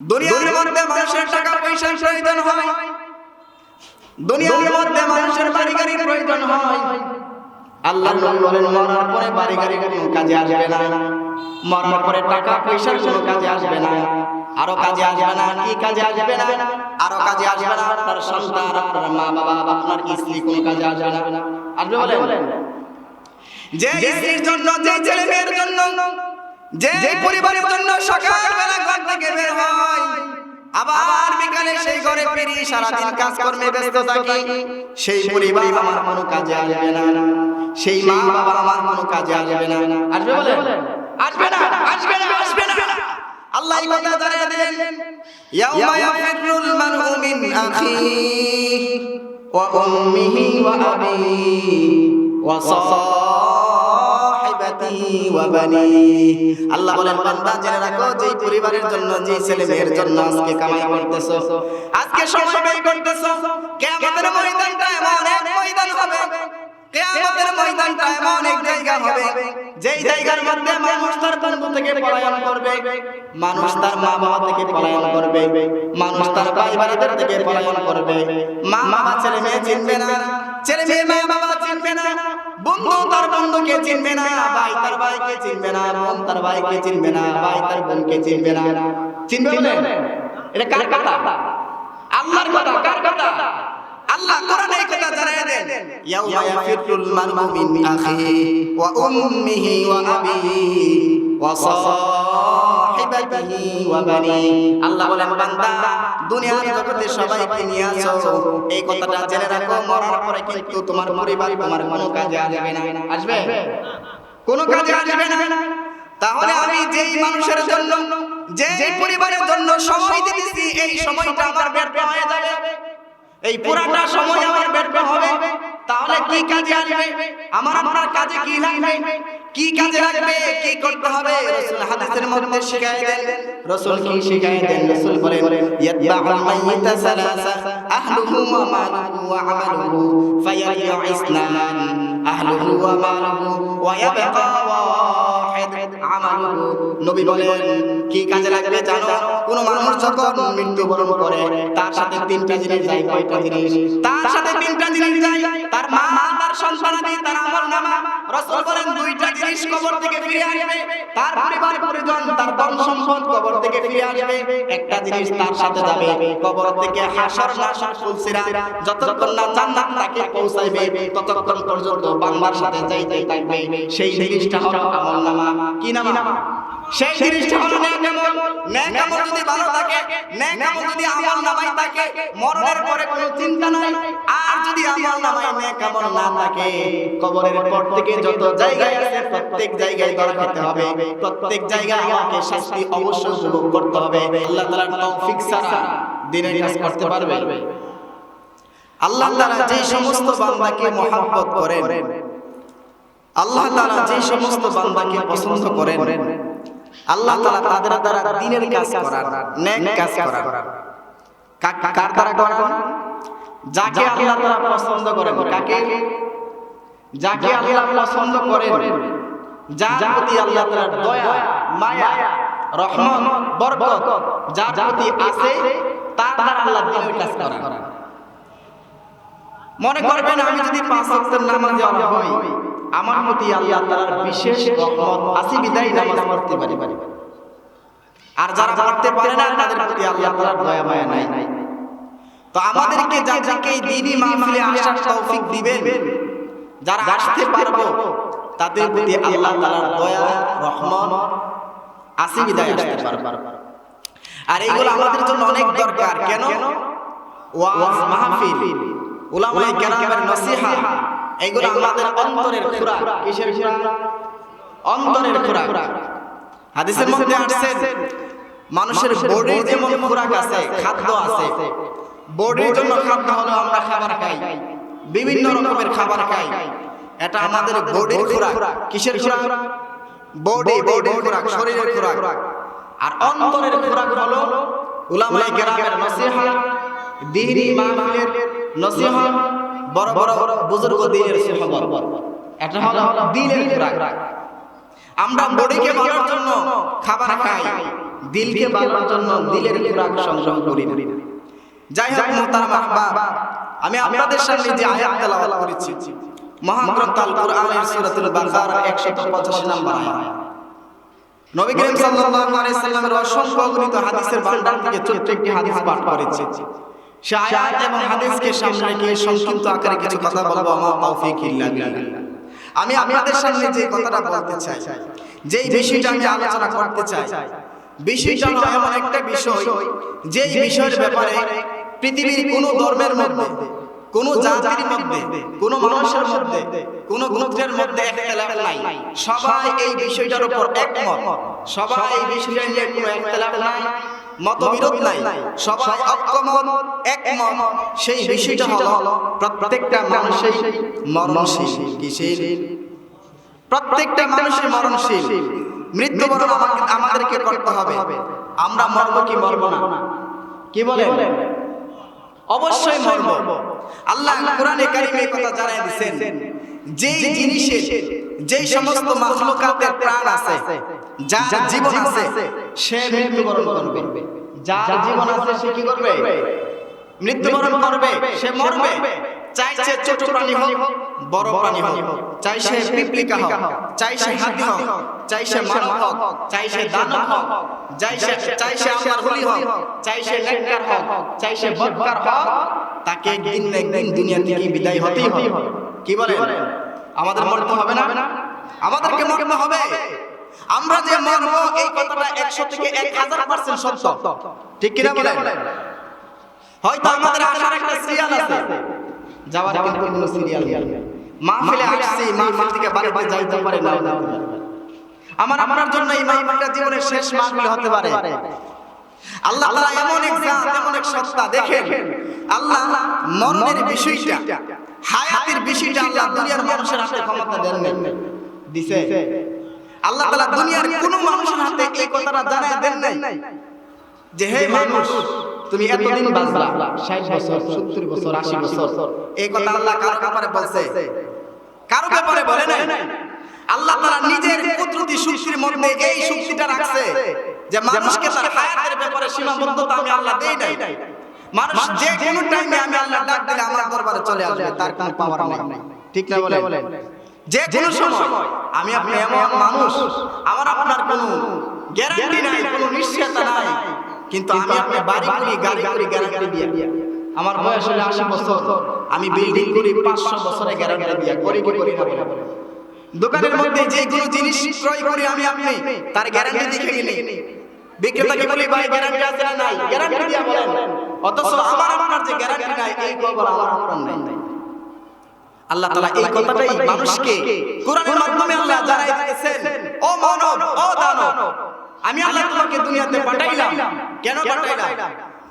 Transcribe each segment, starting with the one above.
দুনিয়ার মধ্যে মানুষের টাকা পয়সার প্রয়োজন হয়। দুনিয়ার মধ্যে মানুষের বাড়ি গাড়ির প্রয়োজন হয়। আল্লাহ বলেন মরার পরে বাড়ি গাড়ি কোনো কাজে আসবে না। মরার পরে টাকা পয়সার কোনো কাজে আসবে না। আরও কাজে আসবে না কি কাজে আসবে না? আরও কাজে আসবে না আপনার সন্তান আপনার মা বাবা আপনার স্ত্রী কোনো কাজে আসবে না। আসবে বলেন? যে স্ত্রীর জন্য যে ছেলে মেয়ের জন্য যে পরিবারের জন্য সকালবেলা ঘর থেকে বের হয় আবার বিকালে সেই ঘরে ফিরি সারাদিন কাজকর্মে ব্যস্ত থাকি সেই পরিবার আমার কোনো কাজে আসবে না। সেই মা বাবা আমার কোনো কাজে আসবে না। আসবে বলেন আসবে না। আসবে না। আসবে না। আল্লাহ কথা জানিয়ে দিলেন ইয়াউমা ইয়াফিরুল মারউ মিন আখিহি ওয়া উম্মিহি ওয়া আবিহি ওয়া বানিহি আল্লাহ বলেন, বান্দা, জেনে রাখো যে পরিবারের জন্য যে ছেলে মেয়ের জন্য আজকে কামাই করতেছো, আজকে সময় ব্যয় করতেছো, কিয়ামতের ময়দানটা এমন এক ময়দান হবে, কিয়ামতের ময়দানটা এমন এক হবে। যেই জায়গার মধ্যে মানুষ তার বন্ধু থেকে পলায়ন করবে মানুষ তার মা বাবা থেকে পলায়ন করবে মানুষ তার ভাই ভাইদের থেকে পলায়ন করবে। মা বাবা ছেলে মেয়ে চিনবে না। ছেলে মেয়ে মা বাবা চিনবে না। বন্ধু তার বন্ধুকে চিনবে না। ভাই তার ভাইকে চিনবে না। বোন তার ভাইকে চিনবে না। ভাই তার বোনকে চিনবে না। চিনবে এটা কার কথা? আল্লাহর কথা। কার কথা? আল্লাহ কোরআনে এই কথা জানায় দেন, ইয়াউমা ইয়াফিরুল মারউ মিন ওয়া উম্মিহি ওয়া আবিহি ওয়া সাহিবাতিহি ওয়া বানিহি আল্লাহ বলেন, বান্দা, দুনিয়ার জগতে সবাইকে নিয়ে আসো। এই কথাটা জেনে রাখো, মরার পরে কিন্তু তোমার পরিবার তোমার কোনো কাজে আসবে না। আসবে? কোনো কাজে আসবে না। তাহলে আমি যেই মানুষের জন্য, যেই পরিবারের জন্য সময় দিতেছি, এই সময়টা আমার ব্যর্থ হয়ে যাবে। এই পুরাটা সময় আমার ব্যর্থ হবে। তাহলে কি কাজে আসবে? আমার আপনার কাজে কি লাগবে? কি কাজে লাগবে? কি করতে হবে? রাসূল হাদিসের মধ্যে শিখায় দেন। রাসূল কি শিখায় দেন? রাসূল বলেন ইয়াতবাউল মাইয়িতা সালাসা আহলুহু ওয়া মালুহু ওয়া আমালুহু ফায়ারজিউ ইসনান আহলুহু ওয়া মালুহু ওয়া ইয়াবকা ওয়াহিদ আমালুহু। নবী বলেন কি কাজে লাগবে জানো? কোন মানুষ যখন মৃত্যুবরণ করে, তার সাথে তিনটা জিনিস যায়, কয়টা জিনিস? তার সাথে তিনটা জিনিস যায়। তার মা, তার সন্তানাদি তার আমল নামা। রাসূল বলেন, দুইটা জিনিস কবর থেকে ফিরে আসবে। তার পরিবার, পরিজন, তার ধন সম্পদ কবর থেকে ফিরে আসবে। একটা জিনিস তার সাথে যাবে, কবর থেকে হাসর নাসর ফুলসিরা। যতক্ষণ না জান্নাত তাকে পৌঁছাইবে, ততক্ষণ পর্যন্ত বান্দার সাথে যাইতে থাকবে সেই জিনিসটা হলো আমল নামা। কি নামা? সেই জিনিসটা হলো আমল আমল যদি ভালো থাকে নেক আমল যদি আমল নামাই থাকে মরণের পরে কোনো চিন্তা নাই। আর যদি আমল নামাই নেক আমল না থাকে কবরের পর থেকে যত জায়গায় আছে প্রত্যেক জায়গায় দর খেতে হবে। প্রত্যেক জায়গায় আমাকে শাস্তি অবশ্যই উপভোগ করতে হবে। আল্লাহ তাআলার তৌফিক ছাড়া দিনের কাজ করতে পারবে। আল্লাহ তাআলা যে সমস্ত বান্দাকে মহব্বত করেন আল্লাহ তাআলা যে সমস্ত বান্দাকে পছন্দ করেন আল্লাহ তাআলা তাদের দ্বারা দিনের কাজ করার নেক কাজ করার কার দ্বারা করান? যাকে আল্লাহ তাআলা পছন্দ করেন কাকে? যাকে আল্লাহ পছন্দ করেন। যার প্রতি আল্লাহ তাআলার দয়া মায়া রহমত বরকত যার প্রতি আছে তার দ্বারা আল্লাহ দিনের কাজ করান। মনে করবেন আমি যদি পাঁচ ওয়াক্তের নামাজে হই আমার প্রতি আল্লাহ তাআলার বিশেষ রহমত, আসি বিদায় নামাজ পড়তে পারি। আর যারা পড়তে পারে না, তাদের প্রতি আল্লাহ তাআলার দয়া, মায়া নাই। তো আমাদেরকে যাদেরকে এই দিনই মাহফিলে আসার তৌফিক দিবেন। যারা আসতে পারব, তাদের প্রতি আল্লাহ তাআলার দয়া, রহমত, আসি বিদায় আসতে পারব। আর এইগুলো আমাদের জন্য অনেক দরকার। কেন? ওয়াজ, মাহফিল, উলামায়ে কেরামের নসিহা। এগুলো আমাদের অন্তরের খোরাক। কিসের অন্তরের খোরাক। হাদিসের মধ্যে আসছে মানুষের বডির যেমন খোরাক আছে খাদ্য আছে বডির জন্য খাদ্য হলো আমরা খাবার খাই। বিভিন্ন রকমের খাবার খাই। এটা আমাদের বডির খোরাক। কিসের খোরাক? বডি বডির খোরাক শরীরের খোরাক। আর অন্তরের খোরাক হলো উলামায়ে কেরামের নসিহা দিনী মাহফিলের নসিহা। বড় বড় বুজুর্গ দিনের সুহবত। এটা হলো দিনের খোরাক আমরা বডিকে বাড়ার জন্য খাবার খাই। দিলকে বানানোর জন্য দিলের খোরাক সংগ্রহ করি যাই হোক মোহতারাম আহবাব আমি আপনাদের সামনে যে আয়াত তেলাওয়াত করেছি। মহান গ্রন্থ আল কোরআনের সূরাতুল বাকারা 185 নম্বর আয়াত। নবী করিম সাল্লাল্লাহু আলাইহি সাল্লামের অসংখ্য অগণিত হাদিসের ভান্ডার থেকে ছোট্ট একটি হাদিস পাঠ করেছি। সে আয়াত এবং হাদিসকে সামনে রেখে সংক্ষিপ্ত আকারে কিছু কথা বলব আমার তৌফিক আমি আপনাদের সামনে যে কথাটা বলতে চাই যেই বিষয়টা আমি আলোচনা করতে চাই বিষয়টা এমন একটা বিষয় যেই বিষয়ের ব্যাপারে পৃথিবীর কোন ধর্মের মধ্যে কোন জাতির মধ্যে কোন মানুষের মধ্যে কোন গোত্রের মধ্যে নাই। সবাই এই বিষয়টার উপর একমত। সবাই এই বিষয়টা নিয়ে কোনো একতলাপ নাই। মতবিরোধ নাই। সবাই ঐক্যমত একমত। সেই বিষয়টা হলো প্রত্যেকটা মানুষই মরণশীল। কিসের? প্রত্যেকটা মানুষের মরণশীল। মৃত্যুবরণ আমাকে আমাদেরকে করতে হবে। আমরা মরব কি মরব না? কি বলেন? অবশ্যই মরব। আল্লাহ কোরআনে কারিমে কথা জানাই দিবেন যেই জিনিসের যেই সমস্ত মাখলুকাতের প্রাণ আছে যার জীবন আছে সে মৃত্যুবরণ করবে যার জীবন আছে সে কি করবে মৃত্যুবরণ করবে সে মরবে চাই সে ছোট প্রাণী হোক বড় প্রাণী হোক চাই সে পিপলিকা হোক চাই সে হাতি হোক চাই সে মানব হোক চাই সে দানব হোক চাই সে চাই সে আমার হুলি হোক চাই সে নেককার হোক চাই সে বদকার হোক তাকে একদিন না একদিন দুনিয়া থেকে বিদায় হতেই হবে কি বলেন আমাদের মরতে হবে না আমাদেরকে মরতে হবে আমরা যে মরব এই কথাটা একশো থেকে এক হাজার পার্সেন্ট সত্য। ঠিক কিনা বলেন? হয়তো আমাদের আসার একটা সিরিয়াল আছে। যাওয়ার কিন্তু কোনো সিরিয়াল নেই। মাহফিলে আসছি মাহফিল থেকে বাড়িতে যাইতে পারে না আমার আমার জন্য এই মাহফিলটা জীবনের শেষ মাহফিল হতে পারে। আল্লাহ তাআলা এমন এক জাত এমন এক সত্তা দেখেন। আল্লাহ মরণের বিষয়টা হায়াতের বিষয়টা আল্লাহ দুনিয়ার মানুষের হাতে ক্ষমতা দেন দিছে আল্লাহ তালা দুনিয়ার কোন মানুষের হাতে এই কথাটা জানায় দেন নাই। যে হে মানুষ তুমি এতদিন বাঁচলা 60 বছর 70 বছর 80 বছর। এই কথা আল্লাহ কারও ব্যাপারে বলছে। কারও ব্যাপারে বলে নাই। আল্লাহ তাআলা নিজের কুদরতি শক্তির মধ্যে এই শক্তিটা রাখছে। যে মানুষকে তার হায়াতের ব্যাপারে সীমাবদ্ধতা আমি আল্লাহ দেই নাই। মানুষ যে কোনো টাইমে আমি আল্লাহ ডাক দিলে আমার দরবারে চলে আসবে তার কোনো পাওয়ার নাই। ঠিক না বলে বলেন? যে কোনো সময় আমি আপনি এমন মানুষ আমার আপনার কোনো গ্যারান্টি নাই কোনো নিশ্চয়তা নাই কিন্তু আমি আপনি বাড়ি করি গাড়ি করি গ্যারান্টি দিয়ে আমার বয়স হলে আশি বছর। আমি বিল্ডিং করি পাঁচশো বছরে গ্যারান্টি দিয়ে করি কি করি না দোকানের মধ্যে যে কোনো জিনিস ক্রয় করি আমি আপনি তার গ্যারান্টি দেখে গেলি বিক্রেতাকে বলি ভাই গ্যারান্টি আছে না নাই গ্যারান্টি দিয়ে বলেন। অথচ আমার আপনার যে গ্যারান্টি নাই এই খবর আমার আপনার নাই। আল্লাহ তাআলা এই কথাটাই মানুষকে কোরআনের মাধ্যমে আল্লাহ জানাই দিয়েছেন ও মানব ও দানব আমি আল্লাহ তোমাকে দুনিয়াতে পাঠাইলাম কেন পাঠাইলাম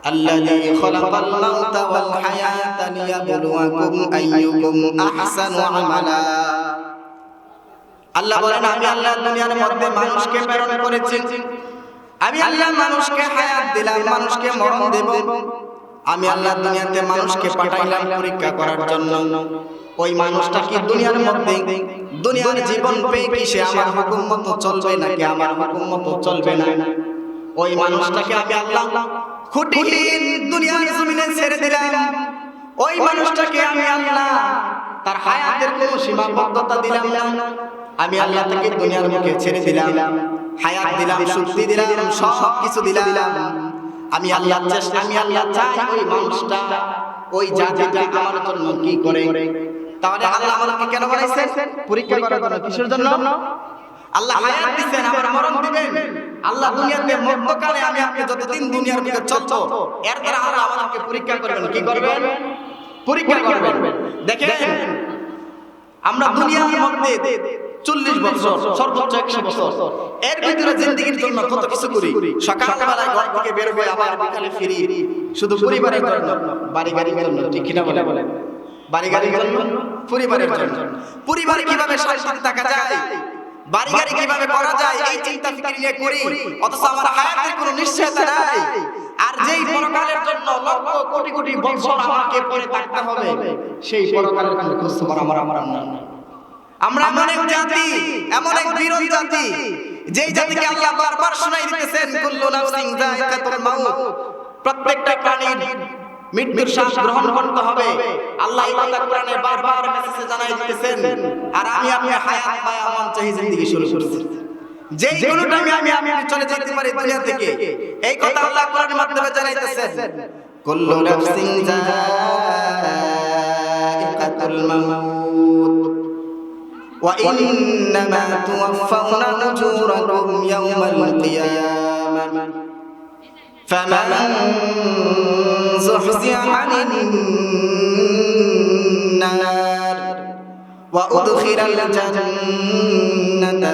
الذي خلق الموت والحياة ليبلوكم أيكم أحسن عملا আল্লাহ বলেন আমি আল্লাহ দুনিয়ার মধ্যে মানুষকে প্রেরণ করেছি আমি আল্লাহ মানুষকে হায়াত দিলাম মানুষকে মরণ দেব আমি আল্লাহ দুনিয়াতে মানুষকে পাঠাইলাম পরীক্ষা করার জন্য ওই মানুষটা কি দুনিয়ার মধ্যে দুনিয়ার জীবন পেয়ে কি সে আমার হুকুম মতো চলবে নাকি আমার হুকুম মতো চলবে না? ওই মানুষটাকে আমি আল্লাহ খুঁটিহীন দুনিয়ার জমিনে ছেড়ে দিলাম। ওই মানুষটাকে আমি আল্লাহ তার হায়াতের কোনো সীমাবদ্ধতা দিলাম না। আমি আল্লাহ তাকে দুনিয়ার মুখে ছেড়ে দিলাম। হায়াত দিলাম শক্তি দিলাম সব কিছু দিলাম। আমি আল্লাহ চেষ্টা আমি আল্লাহ চাই ওই মানুষটা ওই জাতিটা আমার জন্য কি করে? তাহলে আল্লাহ আমাকে কেন বানাইছেন? পরীক্ষা করার জন্য। কিসের জন্য? আল্লাহ হায়াত দিবেন আমার মরণ দিবেন। আল্লাহ দুনিয়াতে মধ্যকালে আমি আপনি যতদিন দুনিয়ার ভিতরে চলছো এর দ্বারা আল্লাহ আমাকে পরীক্ষা করবেন কি করবেন? পরীক্ষা করবেন। দেখেন আমরা দুনিয়ার মধ্যে চল্লিশ বছর সর্বোচ্চ একশো বছর। এর ভিতরে জিন্দগির জন্য কত কিছু করি? সকালবেলায় ঘর থেকে বের হয়ে আবার বিকালে ফিরি। শুধু পরিবারের জন্য বাড়ি গাড়ির জন্য ঠিক কিনা বলে বলে বাড়ি গাড়ির জন্য? পরিবারের জন্য। পরিবারে কীভাবে শান্তিতে থাকা যায়? বাড়ি গাড়ি কীভাবে করা যায়? এই চিন্তা ফিকির নিয়ে করি। অথচ আমার হায়াতের কোনো নিশ্চয়তা নাই। আর যেই পরকালের জন্য লক্ষ কোটি কোটি বছর আমাকে পরে থাকতে হবে সেই পরকালের কোনো খোঁজ খবর আমার আমার নাই। আমরা এমন এক জাতি এমন এক বিরল জাতি যেই জাতিকে আল্লাহ বারবার শোনাই দিতেছেন কুল্লু নাফসিন যায়কাতুল মাউত। প্রত্যেকটা প্রাণীর মৃত্যুর শ্বাস গ্রহণ করতে হবে আল্লাহ এই কথা কোরআনে বারবার মেসেজে জানাই দিতেছেন আর আমি আপনি হায়াত পায়া মন চাহি জিন্দেগি শুরু করছি যেই কোনো টাইমে আমি আমি চলে যেতে পারি দুনিয়া থেকে এই কথা আল্লাহ কোরআনের মাধ্যমে জানাইতেছেন কুল্লু নাফসিন যায়কাতুল মাউত وإنما توفون أجوركم يوم القيامة فمن زحزح عن النار وأدخل الجنة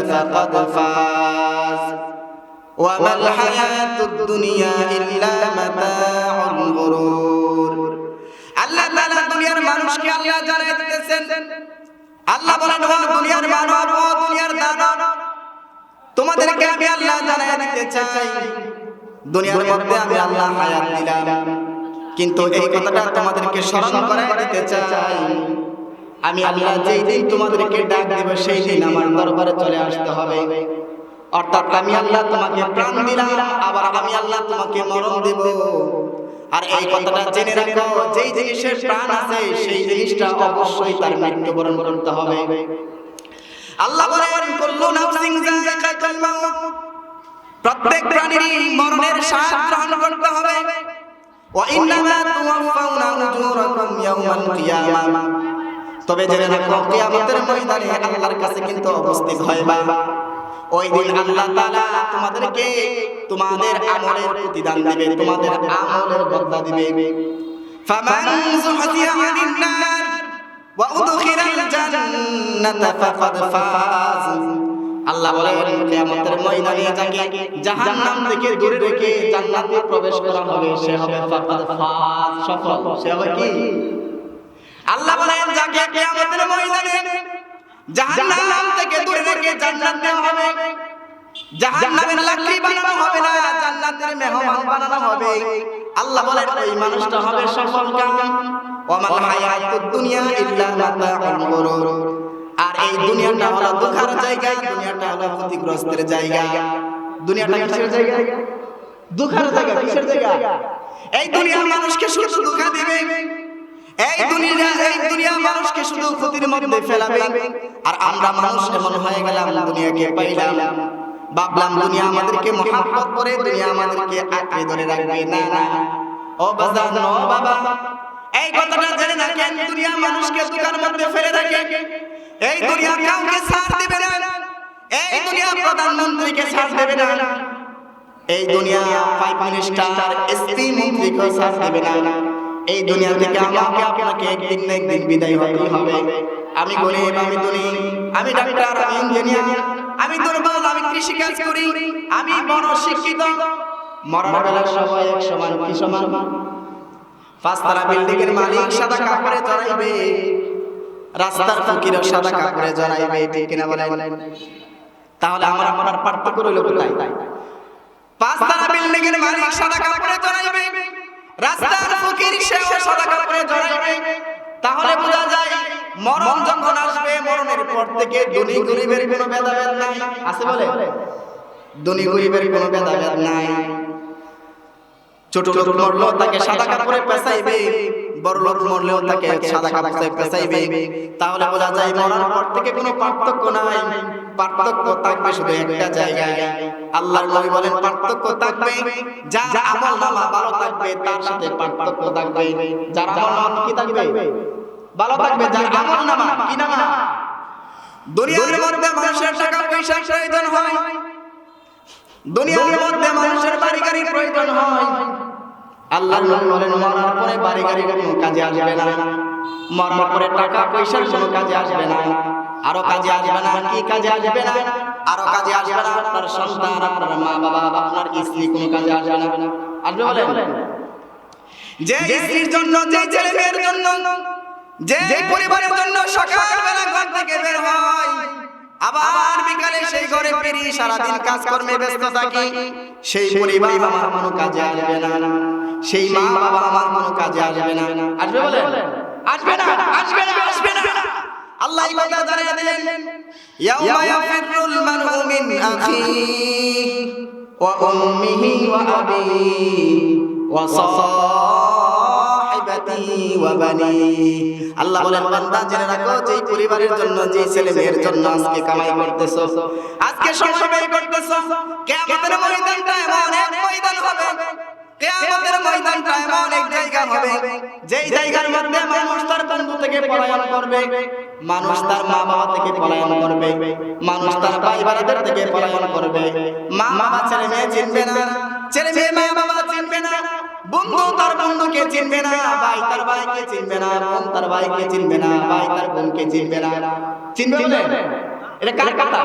فقد فاز وما الحياة الدنيا إلا متاع الغرور আল্লাহ তাআলা দুনিয়ার মানুষকে আল্লাহ জানাই দিতেছেন আল্লাহ বলেন ও দুনিয়ার মানব ও দুনিয়ার দানব তোমাদেরকে আমি আল্লাহ জানাই দিতে চাই দুনিয়ার মধ্যে আমি আল্লাহ হায়াত দিলাম কিন্তু এই কথাটা তোমাদেরকে স্মরণ করাই দিতে চাই। আমি আল্লাহ যেই দিন তোমাদেরকে ডাক দেব সেই দিন আমার দরবারে চলে আসতে হবে। অর্থাৎ আমি আল্লাহ তোমাকে প্রাণ দিলাম আবার আমি আল্লাহ তোমাকে মরণ দেব। আর এই কথাটা জেনে রাখো যেই জিনিসের প্রাণ আছে সেই জিনিসটা অবশ্যই তার মৃত্যুবরণ করতে হবে। আল্লাহ বলেন কুল্লু নাফসিন যায়কাতুল মাউত। প্রত্যেক প্রাণীরই মরণের স্বাদ গ্রহণ করতে হবে তবে জেনে রাখো, কিয়ামতের ময়দানে আল্লাহর কাছে কিন্তু উপস্থিত হইবা। ওই দিন আল্লাহ তাআলা তোমাদেরকে তোমাদের আমলের প্রতিদান দিবে, তোমাদের আমলের বদলা দিবে। ফামান যুহজিয়া আনিন নার ওয়া উদখিলাল জান্নাতা ফাকাদ ফাজ। আল্লাহ বলেন কিয়ামতের ময়দানে যাকে জাহান্নাম থেকে দূরে রেখে জান্নাতে প্রবেশ করা হবে সে হবে ফাকাদ ফাজ সফল সে হবে কি? আল্লাহ বলেন যাকে কিয়ামতের ময়দানে জাহান্নাম থেকে দূরে রেখে জান্নাত দেওয়া হবে জাহান্নামের লাকড়ি বানানো হবে না জান্নাতের মেহমান বানানো হবে। আল্লাহ বলেন ওই মানুষটা হবে সফল কাম ওয়ামাল হায়াতুদ দুনিয়া ইল্লা মাতাউল গুরুর। আর এই দুনিয়াটা হলো দুঃখের জায়গা দুনিয়াটা হলো ক্ষতিগ্রস্তের জায়গা। দুনিয়াটা কিসের জায়গা? দুঃখের জায়গা কিসের জায়গা? এই দুনিয়ার মানুষকে শুধু দুঃখ দিবে। এই দুনিয়া এই দুনিয়া মানুষকে শুধু ক্ষতির মধ্যে ফেলাবে। আর আমরা মানুষ এমন হয়ে গেলাম দুনিয়াকে পাইলাম। ভাবলাম দুনিয়া আমাদেরকে মহাব্বত করে দুনিয়া আমাদেরকে আঁকড়ে ধরে রাখবে। না না। ও বাজান ও বাবা। এই কথাটা জেনে না কেন দুনিয়া মানুষকে দুঃখের মধ্যে ফেলে রাখে এই দুনিয়া কাউকে ছাড় দিবে না। এই দুনিয়া প্রধানমন্ত্রীকে ছাড় দেবে না। এই দুনিয়া ফাইভ মিনিস্টার এসপি মন্ত্রীকে ছাড় দেবে না। এই দুনিয়া থেকে আমাকে আপনাকে একদিন না একদিন বিদায় হতে হবে। আমি গরিব, আমি ধনী, আমি ডাক্তার, আমি ইঞ্জিনিয়ার, আমি দুর্বল, আমি কৃষি কাজ করি, আমি বড় শিক্ষিত। মরার বেলার সবাই এক সমান, কি সমান? পাঁচতলা বিল্ডিং এর মালিক সাদা কাপড়ে জড়াইবে রাস্তার ফকিরও সাদা কাপড়ে জড়াইবে ঠিক কিনা বলেন? তাহলে আমার আপনার পার্থক্য রইল কোথায়? পাঁচতলা বিল্ডিং এর মালিক সাদা কাপড়ে জড়াইবে রাস্তার ফকির সেও সাদা কাপড়ে জড়াইবে তাহলে বোঝা যায় মরণ যখন আসবে মরণের পর থেকে ধনী গরিবের কোনো ভেদাভেদ নাই। আছে বলে? ধনী গরিবের কোনো ভেদাভেদ নাই। ছোট লোক মরলেও তাকে সাদা কাপড়ে পেঁচাইবে। বড় লোক মরলেও তাকে সাদা কাপড়ে পেঁচাইবে। তাহলে বোঝা যায় মরার পর থেকে কোনো পার্থক্য নাই। পার্থক্য থাকবে শুধু একটা জায়গায়। আল্লাহর নবী বলেন, পার্থক্য থাকবে যার আমল নামা ভালো থাকবে, তার সাথে পার্থক্য থাকবে। যার আমল নামা কি থাকবে? ভালো থাকবে, যার আমল নামা কি নামা? দুনিয়ার মধ্যে মানুষের টাকা পয়সা প্রয়োজন হয়। দুনিয়ার মধ্যে মানুষের বাড়ি প্রয়োজন হয়। আল্লাহর নবী বলেন মরার পরে বাড়ি গাড়ি কোনো কাজে আসবে না। মরার পরে টাকা পয়সার কোনো কাজে আসবে না। আরও কাজে আসবে না কি কাজে আসবে না? আরও কাজে আসবে না। আপনার সন্তান আপনার মা বাবা আপনার স্ত্রী কোনো কাজে আসবে না। আসবে বলেন? যে স্ত্রীর জন্য যে ছেলে মেয়ের জন্য যে পরিবারের জন্য সকালবেলা ঘর থেকে বের হয় আবার বিকালে সেই ঘরে ফিরি সারাদিন কাজকর্মে ব্যস্ত থাকি সেই পরিবার আমার কোনো কাজে আসবে না। সেই মা বাবা আমার কোনো কাজে আসবে না। আসবে বলে? আসবে না আসবে না আসবে না। আল্লাহ এই কথা জানিয়ে দিলেন ইয়াউমা ইয়াফিরুল মারউ মিন আখিহি ওয়া উম্মিহি ওয়া আবিহি ওয়া সাহিবাতিহি ওয়া বানিহি আল্লাহ বলেন বান্দা জেনে রাখো যে পরিবারের জন্য যে ছেলে মেয়ের জন্য আজকে কামাই করতেছো আজকে সময় ব্যয় করতেছো কিয়ামতের ময়দানটা এমন এক ময়দান হবে কিয়ামতের ময়দানটা এমন এক জায়গা হবে। যেই জায়গার মধ্যে মানুষ তার বন্ধু থেকে পলায়ন করবে, মানুষ তার মা বাবা থেকে পলায়ন করবে, মানুষ তার ভাই বাড়িদের থেকে পলায়ন করবে। মা বাবা ছেলে মেয়ে চিনবে না, ছেলে মেয়ে মা বাবা চিনবে না, বন্ধু তার বন্ধুকে চিনবে না, ভাই তার ভাইকে চিনবে না, বোন তার ভাইকে চিনবে না, ভাই তার বোনকে চিনবে না। চিনবে এটা কার কথা?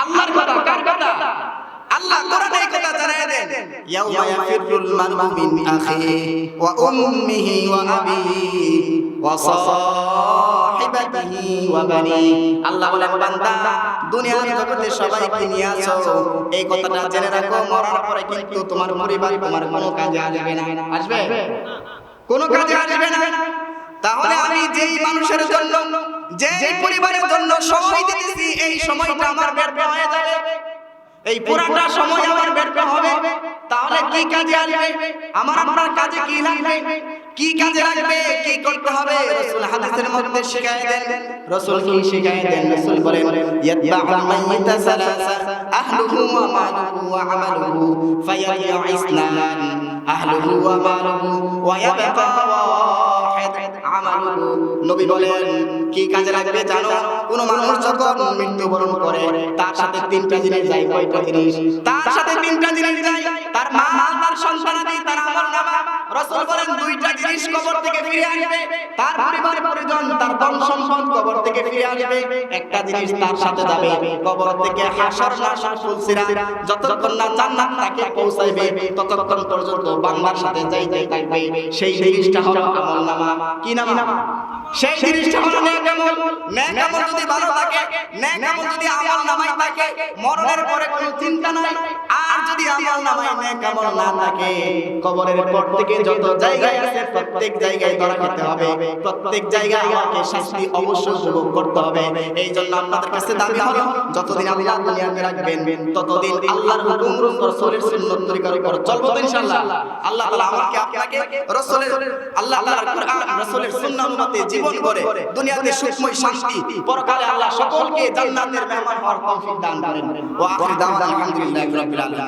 আল্লাহর কথা, কার কথা? আল্লাহ কোরআনে এই কথা জানায় দেন। ইয়াউমা ইয়াফিরুল মারউ মিন আখিহি ওয়া উম্মিহি ওয়া আবিহি ওয়া সাহিবাতিহি ওয়া বানিহি। আল্লাহ বলেন বান্দা দুনিয়ার জগতে সবাইকে নিয়ে আছো এই কথাটা জেনে রাখো মরার পরে কিন্তু তোমার পরিবার তোমার কোনো কাজে আসবে না। আসবে? কোনো কাজে আসবে না। তাহলে আমি যেই মানুষের জন্য যেই পরিবারের জন্য সময় দিতেছি এই সময়টা আমার ব্যর্থ হয়ে যাবে। এই পুরাটা সময় আমার ব্যর্থ হবে। তাহলে কি কাজে আসবে? আমার আপনার কাজে কি লাগবে? কি কাজে লাগবে? কি করতে হবে? রাসূল হাদিসের মধ্যে শিখায় দেন। রাসূল কি শিখায় দেন? রাসূল বলেন ইয়াতবাউল মাইয়িতা সালাসা আহলুহু ওয়া মালুহু ওয়া আমালুহু ফায়ারজিউ ইসনান আহলুহু ওয়া মালুহু ওয়া ইয়াবকা ওয়াহিদ। আমালুহু নবী বলেন, কি কাজে লাগবে জানো? কোন মানুষ যখন মৃত্যুবরণ করে, তার সাথে তিনটা জিনিস যায়, কয়টা জিনিস? তার সাথে তিনটা জিনিস যায়। তার মা, তার সন্তানাদি তার আমলনামা রাসূল বলেন, দুইটা জিনিস কবর থেকে ফিরে আসবে। তার পরিবার, পরিজন, তার ধন সম্পদ কবর থেকে ফিরে আসবে। একটা জিনিস তার সাথে যাবে, কবর থেকে হাসর লাশ ফুলসিরা। যতক্ষণ না জান্নাত তাকে পৌঁছাইবে, ততক্ষণ পর্যন্ত বাংলার সাথে যাইতে থাকবে। সেই জিনিসটা হলো আমলনামা কি নাম সেই জিনিসটা হলো নেক আমল। নেক আমল যদি ভালো থাকে নেক আমল যদি আমল নামাই থাকে মরণের পরে কোনো চিন্তা নাই। আর যদি আমল নামাই নেক আমল না থাকে কবরের পর থেকে যত জায়গায় আছে প্রত্যেক জায়গায় ধরা খেতে হবে। প্রত্যেক জায়গায় আমাকে শাস্তি অবশ্যই উপভোগ করতে হবে। এই জন্য আপনাদের কাছে দাবি হলো যতদিন আল্লাহ দুনিয়াতে রাখবেন ততদিন আল্লাহর হুকুম রাসূলের সুন্নাত তরিকার উপর চলবো তো ইনশাআল্লাহ। আল্লাহ তাআলা আমাকে আপনাকে রাসূলের আল্লাহ তাআলার কোরআন রাসূলের সুন্নাহ অনুমতে জীবন করে দুনিয়াতে সুখময় শান্তি পরকালে আল্লাহ সকলকে জান্নাতের মেহমান হওয়ার তৌফিক দান করেন ওয়া আখির দাওয়ানা আলহামদুলিল্লাহি রাব্বিল আলামিন